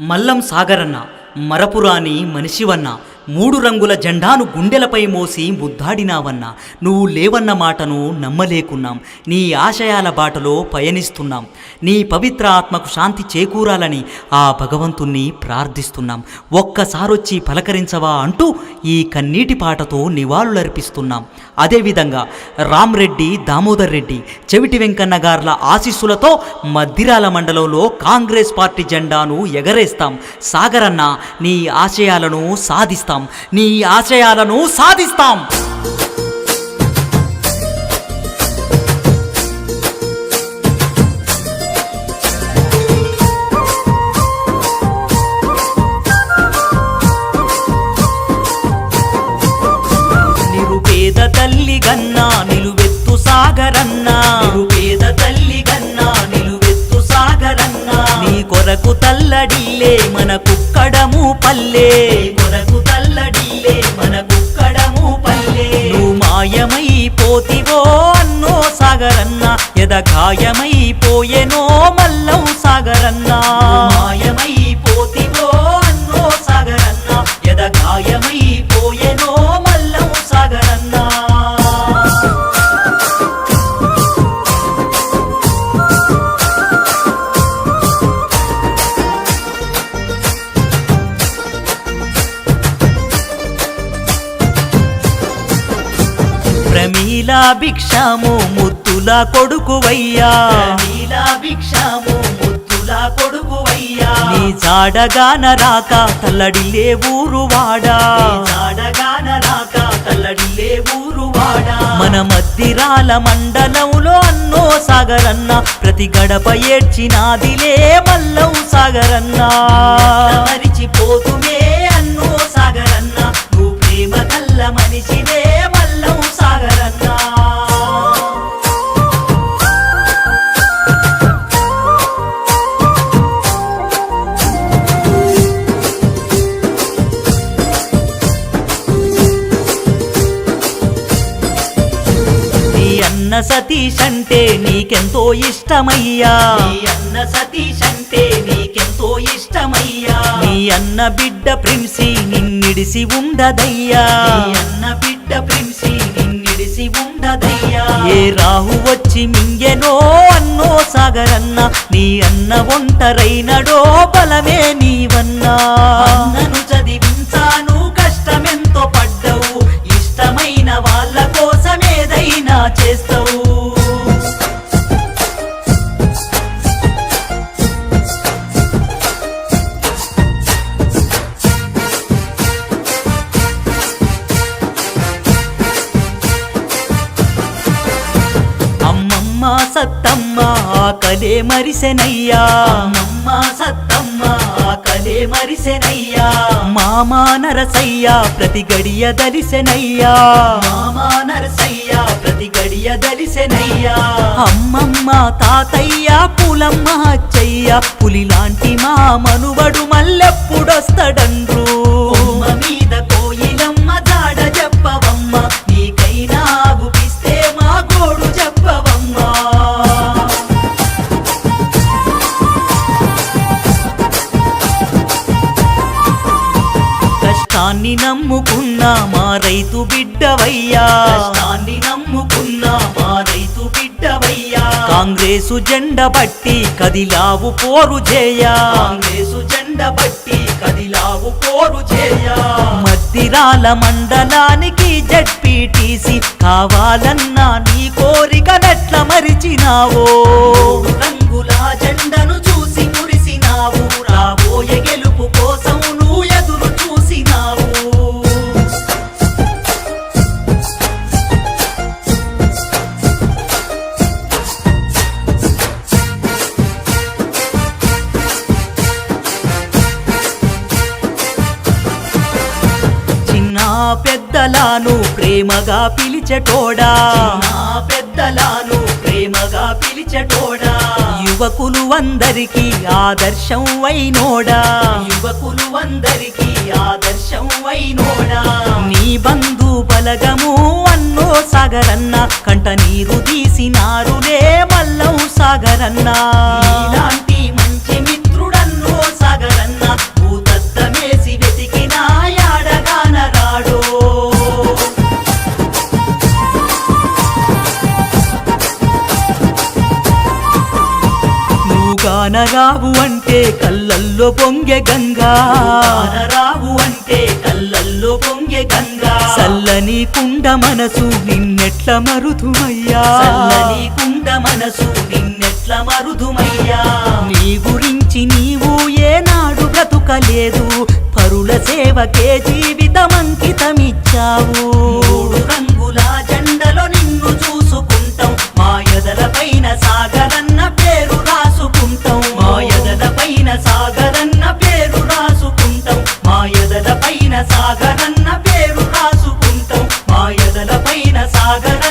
మల్లం సాగరన్న మరపురాని మనిషివన్న మూడు రంగుల జెండాను గుండెలపై మోసి ముద్దాడినావన్నా. నువ్వు లేవన్న మాటను నమ్మలేకున్నాం. నీ ఆశయాల బాటలో పయనిస్తున్నాం. నీ పవిత్ర ఆత్మకు శాంతి చేకూరాలని ఆ భగవంతుణ్ణి ప్రార్థిస్తున్నాం. ఒక్కసారొచ్చి పలకరించవా అంటూ ఈ కన్నీటి పాటతో నివాళులర్పిస్తున్నాం. అదేవిధంగా రామ్రెడ్డి దామోదర్ రెడ్డి చెవిటి వెంకన్న గార్ల ఆశీస్సులతో మద్దిరాల మండలంలో కాంగ్రెస్ పార్టీ జెండాను ఎగరేస్తాం. సాగరన్న నీ ఆశయాలను సాధిస్తాం. నీ ఆశయాలను సాధిస్తాం. నిరుపేద తల్లి గన్నా నిలువెత్తు సాగరన్నా. నిరుపేద తల్లి గన్నా నిలువెత్తు సాగరన్నా. నీ కొరకు తల్లడిల్లే మన కుక్కడము పల్లె. కొరకు మాయమై పోతివో అన్నో సాగరన్న? ఎద గాయమైపోయెనో మల్లం సాగరన్న? మాయమై పోతివో అన్నో సాగరన్న? ఎద గాయమైపోయెనో మల్లం సాగరన్నా? ప్రమీల భిక్షము ముద్దుల కొడుకువయ్యా. ప్రమీల భిక్షము ముద్దుల కొడుకువయ్యా. నీ జాడగాన రాక తల్లడిల్లే ఊరు వాడా జాడగాన రాక తల్లడిల్లే ఊరు వాడా మన మద్దిరాల మండలంలో అన్నో సాగరన్న ప్రతి గడప ఏడ్చినాదిలే మల్లం సాగరన్న. మరిచిపోతుమే అన్నో సాగరన్న. అన్న సతీష్ అంటే నీకెంతో ఇష్టమయ్యా. నీ అన్న సతీష్ అంటే నీకెంతో ఇష్టమయ్యా. నీ అన్న బిడ్డ ప్రిన్సి నిన్నిడిసి ఉండదయ్యా. అన్న బిడ్డ ప్రిన్సి నిన్నిడిసి ఉండదయ్యా. ఏ రాహు వచ్చి మింగెనో అన్నో సాగరన్న నీ అన్న ఒంటరైనడో బలమే నీవన్నా. అన్నను చదివించాను కష్టమెంతో చేస్తావు? అమ్మమ్మ సత్తమ్మ ఆకలే మరిసెనయ్యా. అమ్మమ్మ సత్తమ్మ ఆకలే మరిసెనయ్యా. మామా నరసయ్య ప్రతి గడియ దలిసెనయ్యా. మామా నరసయ్య ప్రతి గడియ దలిసెనయ్యా. అమ్మమ్మ తాతయ్య పులమ్మ అచ్చయ్య పులి లాంటి మా మనువడు మల్లెప్పుడొస్తడండ్రు. మీద కష్టాన్ని నమ్ముకున్న మా రైతు బిడ్డవయ్యా. కష్టాన్ని నమ్ముకున్న మా రైతు బిడ్డవయ్యా. కాంగ్రెసు జెండ బట్టి కదిలావు పోరు చేయా కాంగ్రెసు జెండ బట్టి కదిలావు పోరు చేయా మద్దిరాల మండలానికి జడ్పీటీసీ కావాలన్నా నీ కోరిక నెట్ల మరిచినావో. రంగుల జెండను చూసి మురిసినావు. రాబోయే గెలుపు పెద్దలాను ప్రేమగా పిలిచటోడా? పెద్దలాను ప్రేమగా పిలిచటోడా? యువకులు అందరికీ ఆదర్శం వైనోడా? యువకులు అందరికీ ఆదర్శం వైనోడా? నీ బంధు బలగము అన్నో సాగరన్న కంట నీరు తీసినారులే మల్లం సాగరన్న. కానరావు అంటే కళ్ళల్లో పొంగె గంగా. కానరావు అంటే కళ్ళల్లో పొంగె గంగా. సల్లని కుండ మనసు నిన్నెట్ల మరుదుమయ్యా. సల్లని కుండ మనసు నిన్నెట్ల మరుదుమయ్యా. నీ గురించి నీవు ఏనాడు బ్రతుకలేదు. పరుల సేవకే జీవితం అంకితమిచ్చావు రంగుల జెండలో నిన్ను చూసుకుంటాం సాగరన్న పేరు రాసుకుంటాం. మా ఎదల పైన సాగరన్న